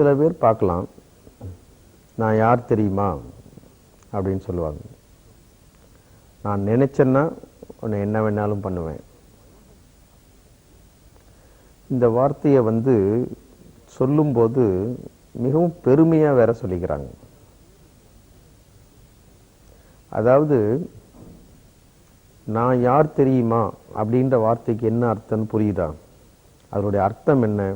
சில பேர் பார்க்கலாம். நான் யார் தெரியுமா? அப்படின்னு சொல்லுவாங்க. நான் நினச்சேன்னா உன்னை என்ன வேணாலும் பண்ணுவேன். இந்த வார்த்தையை வந்து சொல்லும்போது மிகவும் பெருமையா வேற சொல்லிக்கிறாங்க. அதாவது நான் யார் தெரியுமா? அப்படின்ற வார்த்தைக்கு என்ன அர்த்தம்னு புரியுதா? அதனுடைய அர்த்தம் என்ன?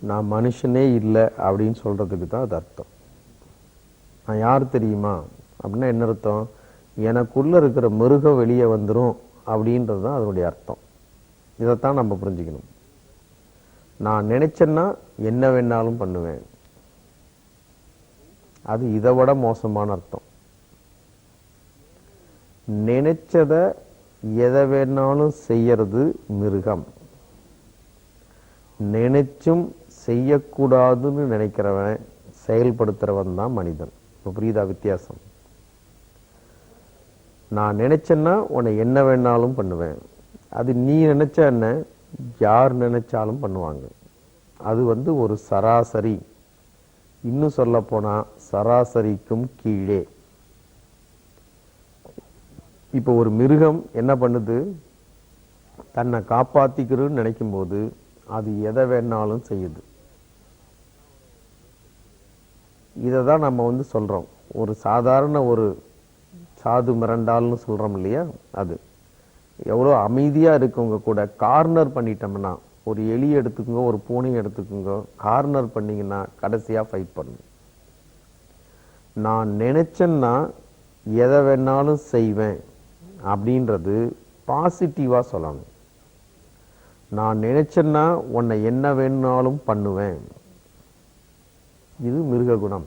நான் மனுஷனே இல்லை அப்படின்னு சொல்கிறதுக்கு தான் அது அர்த்தம். நான் யார் தெரியுமா? அப்படின்னா என்ன அர்த்தம்? எனக்குள்ளே இருக்கிற மிருகம் வெளியே வந்துடும் அப்படின்றது தான் அதனுடைய அர்த்தம். இதைத்தான் நம்ம புரிஞ்சுக்கணும். நான் நினச்சேன்னா என்ன வேணாலும் பண்ணுவேன். அது இதை விட மோசமான அர்த்தம். நினைச்சதை எதை வேணாலும் செய்யறது மிருகம். நினைச்சும் செய்யக்கூடாதுன்னு நினைக்கிறவன் செயல்படுத்துறவன் தான் மனிதன். இப்போ புரியுதா வித்தியாசம்? நான் நினச்சேன்னா உன்னை என்ன வேணாலும் பண்ணுவேன். அது நீ நினச்ச என்ன யார் நினச்சாலும் பண்ணுவாங்க. அது வந்து ஒரு சராசரி. இன்னும் சொல்லப்போனால் சராசரிக்கும் கீழே. இப்போ ஒரு மிருகம் என்ன பண்ணுது? தன்னை காப்பாத்திக்கிறதுன்னு நினைக்கும் போது அது எதை வேணாலும் செய்யுது. இதை தான் நம்ம வந்து சொல்கிறோம் ஒரு சாதாரண ஒரு சாது மிரண்டால்னு சொல்கிறோம் இல்லையா? அது. எவ்வளோ அமைதியாக இருக்கவங்க கூட கார்னர் பண்ணிட்டோம்னா ஒரு எலி எடுத்துக்கோங்க ஒரு பூனை எடுத்துக்கோங்க கார்னர் பண்ணிங்கன்னா கடைசியாக ஃபைட் பண்ணும். நான் நினச்சேன்னா எதை வேணாலும் செய்வேன் அப்படின்றது பாசிட்டிவாக சொல்லணும். நான் நினச்சேன்னா உன்னை என்ன வேணாலும் பண்ணுவேன். இது மிருக குணம்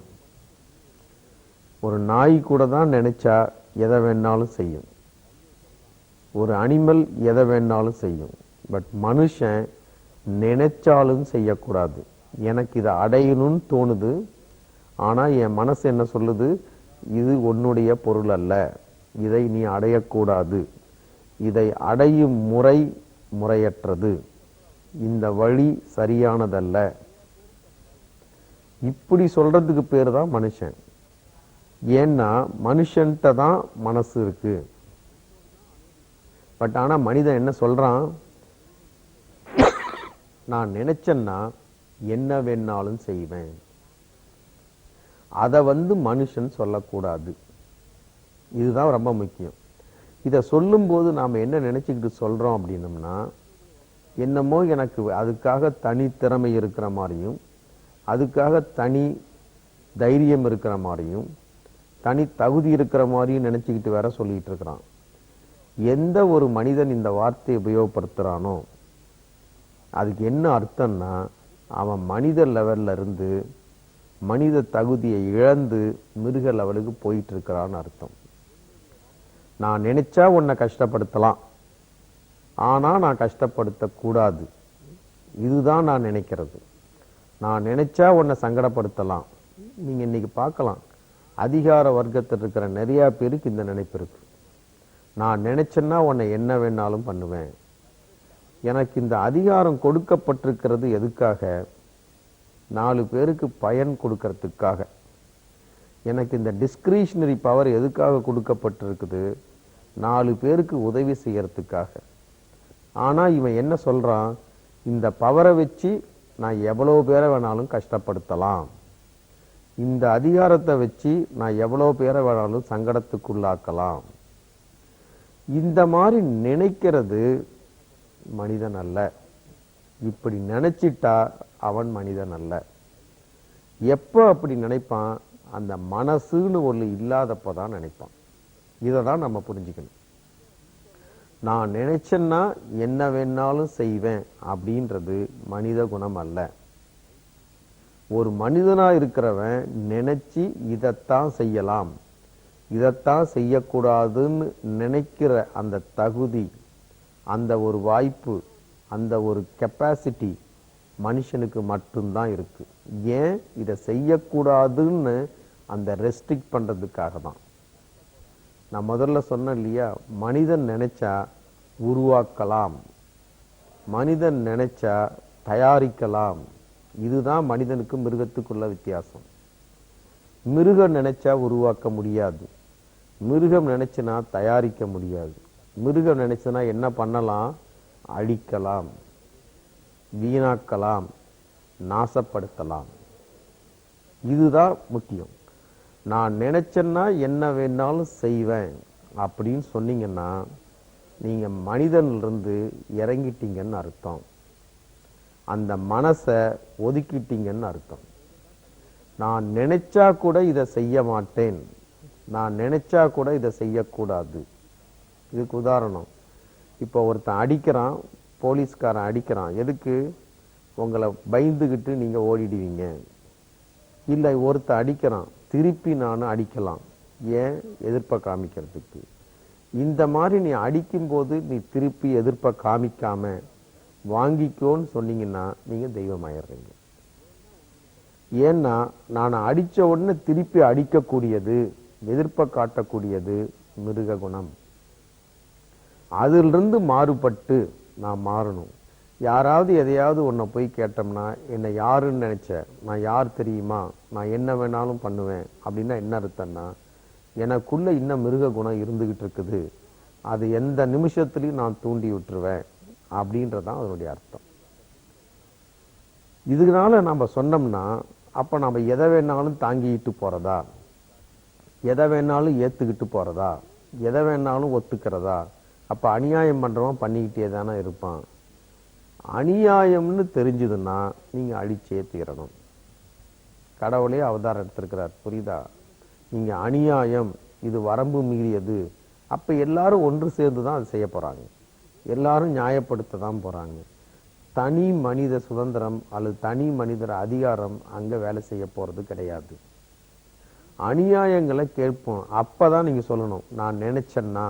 ஒரு நாய் கூட தான் நினைச்சா எதை வேணாலும் செய்யும். ஒரு அனிமல் எதை வேணாலும் செய்யும். பட் மனுஷன் நினைச்சாலும் செய்யக்கூடாது. எனக்கு இதை அடையணும்னு தோணுது. ஆனால் என் மனசு என்ன சொல்லுது? இது உன்னுடைய பொருள் அல்ல. இதை நீ அடையக்கூடாது. இதை அடையும் முறை முறையற்றது. இந்த வழி சரியானதல்ல. இப்படி சொல்கிறதுக்கு பேர் தான் மனுஷன். ஏன்னா மனுஷன்கிட்ட தான் மனசு இருக்குது பட் ஆனால் மனிதன் என்ன சொல்கிறான் நான் நினச்சேன்னா என்ன வேணாலும் செய்வேன். அதை வந்து மனுஷன் சொல்லக்கூடாது. இதுதான் ரொம்ப முக்கியம். இதை சொல்லும்போது நாம் என்ன நினச்சிக்கிட்டு சொல்கிறோம் அப்படின்னம்னா என்னமோ எனக்கு அதுக்காக தனித்திறமை இருக்கிற மாதிரியும் அதுக்காக தனி தைரியம் இருக்கிற மாதிரியும் தனி தகுதி இருக்கிற மாதிரியும் நினச்சிக்கிட்டு வேற சொல்லிகிட்டு இருக்கிறான். எந்த ஒரு மனிதன் இந்த வார்த்தையை உபயோகப்படுத்துகிறானோ அதுக்கு என்ன அர்த்தம்னா அவன் மனித லெவல்ல இருந்து மனித தகுதியை இழந்து மிருக லெவலுக்கு போயிட்டு இருக்கிறான்னு அர்த்தம். நான் நினைச்சா உன்னை கஷ்டப்படுத்தலாம் ஆனால் நான் கஷ்டப்படுத்தக்கூடாது. இதுதான் நான் நினைக்கிறது. நான் நினைச்சா உன்னை சங்கடப்படுத்தலாம். நீங்கள் இன்னைக்கு பார்க்கலாம். அதிகார வர்க்கத்தில் இருக்கிற நிறையா பேருக்கு இந்த நினைப்பு இருக்கு. நான் நினைச்சேன்னா உன்னை என்ன வேணாலும் பண்ணுவேன். எனக்கு இந்த அதிகாரம் கொடுக்கப்பட்டிருக்கிறது எதுக்காக? நாலு பேருக்கு பயன் கொடுக்கறதுக்காக. எனக்கு இந்த டிஸ்கிரிஷனரி பவர் எதுக்காக கொடுக்கப்பட்டிருக்குது? நாலு பேருக்கு உதவி செய்யறதுக்காக. ஆனால் இவன் என்ன சொல்கிறான் இந்த பவரை வச்சு நான் எவ்வளோ பேரை வேணாலும் கஷ்டப்படுத்தலாம். இந்த அதிகாரத்தை வச்சு நான் எவ்வளோ பேரை வேணாலும் சங்கடத்துக்குள்ளாக்கலாம். இந்த மாதிரி நினைக்கிறது மனிதன் அல்ல. இப்படி நினச்சிட்டா அவன் மனிதன் அல்ல. எப்போ அப்படி நினைப்பான்? அந்த மனசுன்னு ஒன்று இல்லாதப்போ தான் நினைப்பான். இதை தான் நம்ம புரிஞ்சுக்கணும். நான் நினைச்சேன்னா என்ன வேணாலும் செய்வேன் அப்படின்றது மனித குணம் அல்ல. ஒரு மனிதனாக இருக்கிறவன் நினைச்சு இதைத்தான் செய்யலாம். இதைத்தான் செய்யக்கூடாதுன்னு நினைக்கிற அந்த தகுதி அந்த ஒரு வாய்ப்பு அந்த ஒரு கெப்பாசிட்டி மனுஷனுக்கு மட்டும்தான் இருக்குது ஏன்? இதை செய்யக்கூடாதுன்னு அந்த ரெஸ்ட்ரிக்ட் பண்ணுறதுக்காக தான் நான் முதல்ல சொன்னேன் இல்லையா? மனிதன் நினைச்சா உருவாக்கலாம். மனிதன் நினைச்சா தயாரிக்கலாம். இதுதான் மனிதனுக்கு மிருகத்துக்குள்ள வித்தியாசம். மிருகம் நினைச்சா உருவாக்க முடியாது. மிருகம் நினைச்சுனா தயாரிக்க முடியாது. மிருகம் நினைச்சுனா என்ன பண்ணலாம்? அழிக்கலாம். வீணாக்கலாம். நாசப்படுத்தலாம். இதுதான் முக்கியம். நான் நினைச்சேன்னா என்ன வேணாலும் செய்வேன் அப்படின்னு சொன்னீங்கன்னா நீங்கள் மனிதன்லேருந்து இறங்கிட்டீங்கன்னு அர்த்தம். அந்த மனசை ஒதுக்கிட்டீங்கன்னு அர்த்தம். நான் நினைச்சா கூட இதை செய்ய மாட்டேன். நான் நினைச்சா கூட இதை செய்யக்கூடாது. இதுக்கு உதாரணம். இப்போ ஒருத்தன் அடிக்கிறான் போலீஸ்காரன் அடிக்கிறான். எதுக்கு? உங்களை பயந்துக்கிட்டு நீங்கள் ஓடிடுவீங்க. இல்லை ஒருத்தன் அடிக்கிறான். திருப்பி நான் அடிக்கலாம். ஏன்? எதிர்ப்பை காமிக்கிறதுக்கு. இந்த மாதிரி நீ அடிக்கும்போது நீ திருப்பி எதிர்ப்பை காமிக்காம வாங்கிக்கோன்னு சொன்னீங்கன்னா நீங்கள் தெய்வமாயிடுறீங்க. ஏன்னா நான் அடிச்ச உடனே திருப்பி அடிக்கக்கூடியது எதிர்ப்பை காட்டக்கூடியது மிருக குணம் அதிலிருந்து மாறுபட்டு நான் மாறணும். யாராவது எதையாவது ஒன்றை போய் கேட்டோம்னா என்னை யாருன்னு நினச்ச நான் யார் தெரியுமா? நான் என்ன வேணாலும் பண்ணுவேன். அப்படின்னா என்ன அர்த்தம்னா எனக்குள்ளே இன்னும் மிருக குணம் இருந்துக்கிட்டு இருக்குது. அது எந்த நிமிஷத்துலையும் நான் தூண்டி விட்டுருவேன். அப்படின்றதான் அதனுடைய அர்த்தம். இதனால நம்ம சொன்னோம்னா அப்போ நம்ம எதை வேணாலும் தாங்கிக்கிட்டு போகிறதா எதை வேணாலும் ஏற்றுக்கிட்டு போகிறதா எதை வேணாலும் ஒத்துக்கிறதா? அப்போ அநியாயம் பண்ணுறவன் பண்ணிக்கிட்டே தானே இருப்பான். அநியாயம்னு தெரிஞ்சதுன்னா நீங்கள் அழிச்சே தீரணும். கடவுளே அவதாரம் எடுத்திருக்கிறார் புரியுதா? நீங்கள் அநியாயம் இது வரம்பு மீறியது. அப்போ எல்லாரும் ஒன்று சேர்ந்து தான் அது செய்ய போறாங்க. எல்லாரும் நியாயப்படுத்த தான் போகிறாங்க தனி மனித சுதந்திரம் அல்லது தனி மனிதர் அதிகாரம் அங்கே வேலை செய்ய போகிறது கிடையாது. அநியாயங்களை கேட்போம். அப்போ தான் நீங்கள் சொல்லணும் நான் நினச்சேன்னா.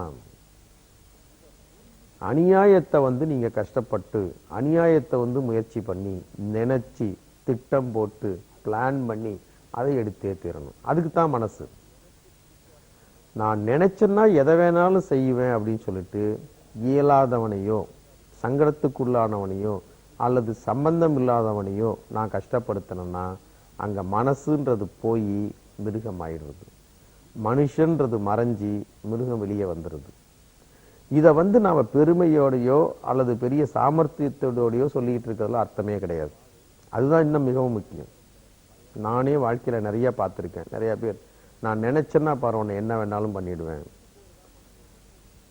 அநியாயத்தை வந்து நீங்கள் கஷ்டப்பட்டு அநியாயத்தை வந்து முயற்சி பண்ணி நினச்சி திட்டம் போட்டு பிளான் பண்ணி அதை எடுத்தே தீரணும். அதுக்கு தான் மனசு. நான் நினச்சேன்னா எதை வேணாலும் செய்வேன் அப்படின்னு சொல்லிட்டு இயலாதவனையோ சங்கடத்துக்குள்ளானவனையோ அல்லது சம்பந்தம் இல்லாதவனையோ நான் கஷ்டப்படுத்தினேன்னா அங்கே மனசுன்றது போய் மிருகம் ஆயிடுறது மனுஷன்றது மறைஞ்சி மிருகம் வெளியே வந்துடுது இதை வந்து நாம் பெருமையோடையோ அல்லது பெரிய சாமர்த்தியத்தோடையோ சொல்லிக்கிட்டு இருக்கிறதுல அர்த்தமே கிடையாது. அதுதான் இன்னும் மிகவும் முக்கியம். நானே வாழ்க்கையில் நிறையா பார்த்துருக்கேன். நிறையா பேர் நான் நினச்சேன்னா பாரு உன்னை என்ன வேணாலும் பண்ணிவிடுவேன்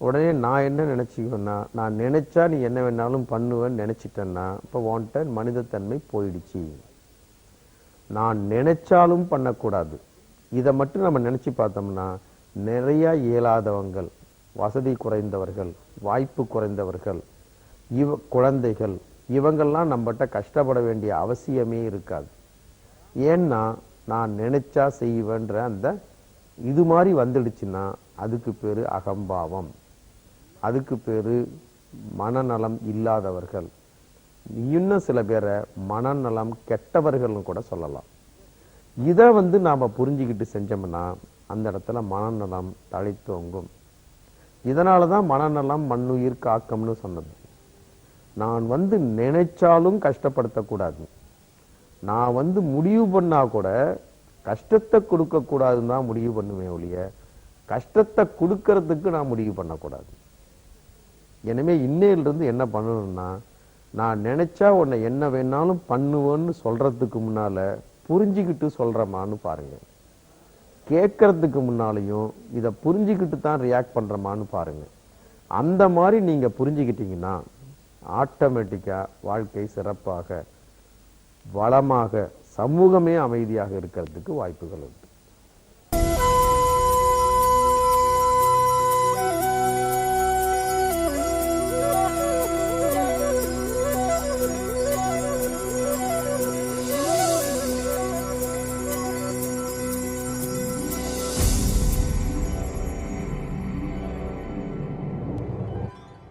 உடனே நான் என்ன நினைச்சுக்குவேன்னா நான் நினச்சா நீ என்ன வேணாலும் பண்ணுவேன்னு நினச்சிட்டேன்னா இப்போ வாண்டட் மனிதத்தன்மை போயிடுச்சு. நான் நினச்சாலும் பண்ணக்கூடாது. இதை மட்டும் நம்ம நினச்சி பார்த்தோம்னா நிறையா இயலாதவங்கள் வசதி குறைந்தவர்கள் வாய்ப்பு குறைந்தவர்கள் இவ குழந்தைகள் இவங்கெல்லாம் நம்மகிட்ட கஷ்டப்பட வேண்டிய அவசியமே இருக்காது. ஏன்னா நான் நினைச்சா செய்வேன்ற அந்த இது மாதிரி வந்துடுச்சுன்னா அதுக்கு பேர் அகம்பாவம். அதுக்கு பேர் மனநலம் இல்லாதவர்கள். இன்னும் சில பேரை மனநலம் கெட்டவர்கள்னு கூட சொல்லலாம். இதை வந்து நாம் புரிஞ்சுக்கிட்டு செஞ்சோம்னா அந்த இடத்துல மனநலம் தழைத்தோங்கும். இதனால தான் மனநலம் மண்ணுயிர் காக்கம்னு சொன்னது. நான் வந்து நினைச்சாலும் கஷ்டப்படுத்தக்கூடாது. நான் வந்து முடிவு பண்ணா கூட கஷ்டத்தை கொடுக்கக்கூடாதுன்னு தான் முடிவு பண்ணுவேன் ஒழிய கஷ்டத்தை கொடுக்கறதுக்கு நான் முடிவு பண்ணக்கூடாது. எனவே இன்னையிலிருந்து என்ன பண்ணணும்னா நான் நினைச்சா உன்னை என்ன வேணாலும் பண்ணுவேன்னு சொல்றதுக்கு முன்னால புரிஞ்சுக்கிட்டு சொல்றமான்னு பாருங்க. கேட்கறதுக்கு முன்னாலையும் இதை புரிஞ்சுக்கிட்டு தான் ரியாக்ட் பண்ணுறமான்னு பாருங்கள் அந்த மாதிரி நீங்கள் புரிஞ்சுக்கிட்டிங்கன்னா ஆட்டோமேட்டிக்காக வாழ்க்கை சிறப்பாக வளமாக சமூகமே அமைதியாக இருக்கிறதுக்கு வாய்ப்புகள் உண்டு.